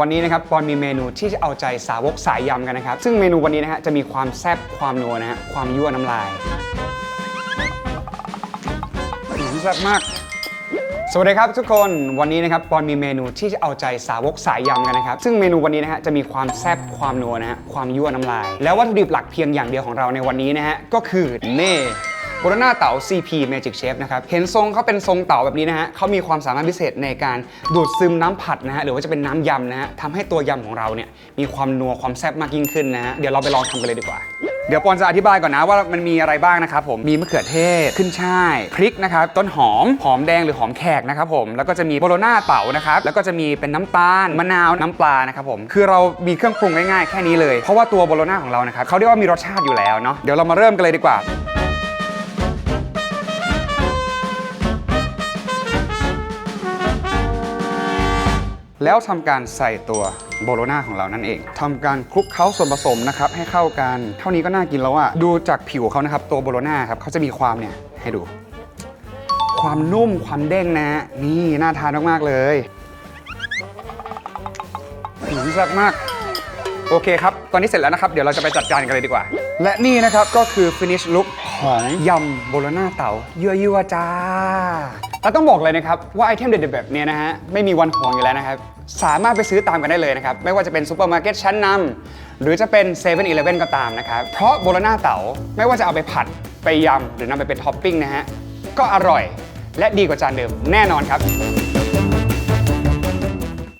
วันนี้นะครับปอนมีเมนูที่จะเอาใจสาวกสายยำกันนะครับ ซึ่งเมนูวันนี้นะฮะจะมีความแซ่บความนัวนะฮะความยั่วน้ำลายอืมแซ่บมาก สวัสดีครับทุกคนวันนี้นะครับปอนมีเมนูที่จะเอาใจสาวกสายยำกันนะครับซึ่งเมนูวันนี้นะฮะจะมีความแซ่บความนัวนะฮะความยั่วน้ำลาย แล้ววัตถุดิบหลักเพียงอย่างเดียวของเราในวันนี้นะฮะก็คือเน่ โบโรนาเต๋า CP Magic Chef นะครับ เห็นทรงเขาเป็นทรงเต๋าแบบนี้นะฮะเขามีความสามารถพิเศษในการดูดซึมน้ำผัดนะฮะหรือว่าจะเป็นน้ำยำนะฮะทำให้ตัวยำของเราเนี่ยมีความนัวความแซ่บมากยิ่งขึ้นนะฮะเดี๋ยวเราไปลองทำกันเลยดีกว่าเดี๋ยวปอนจะอธิบายก่อนนะว่ามันมีอะไรบ้างนะครับผมมีมะเขือเทศขึ้นช่ายพริกนะครับต้นหอม หอมแดงหรือหอมแขกนะครับผมแล้วก็จะมีโบโลนาเป๋านะครับแล้วก็จะมีเป็นน้ำตาลมะนาวน้ำปลานะครับผมคือเรามีเครื่องปรุงง่ายๆแค่นี้เลยเพราะว่าตัวโบโลนาของเรานะครับเขาเรียกว่ามีรสชาติอยู่แล้วเนาะเดี๋ยวเรามาเริ่มกันเลยดีกว่า แล้วทำการใส่ตัวโบโลนาของเรานั่นเองทำการคลุกเคล้าส่วนผสมนะครับให้เข้ากัน เท่านี้ก็น่ากินแล้วอะดูจากผิวเขานะครับ ตัวโบโลนาครับเขาจะมีความเนี่ยให้ดู ความนุ่มความเด้งนะฮะนี่น่าทานมาก ๆ เลยหืมแซ่บมาก โอเคครับ ตอนนี้เสร็จแล้วนะครับ เดี๋ยวเราจะไปจัดจานกันเลยดีกว่า และนี่นะครับก็คือ finish look ของยำโบโลน่าเต๋ายั่วยั่วๆจ้าแล้วต้องบอกเลยนะครับว่าไอเทมเด็ดๆแบบเนี้ยนะฮะไม่มีวันห่วงอยู่แล้วนะครับ สามารถไปซื้อตามกันได้เลยนะครับ ไม่ว่าจะเป็นซูเปอร์มาร์เก็ตชั้นนำหรือจะเป็น7 e เ e ่ e อก็ตามนะครับ เพราะโบโลน่าเต๋าไม่ว่าจะเอาไปผัดไปยำหรือนำไปเป็นท็อปปิ้งนะฮะก็อร่อย และดีกว่าจานเดิมแน่นอนครับ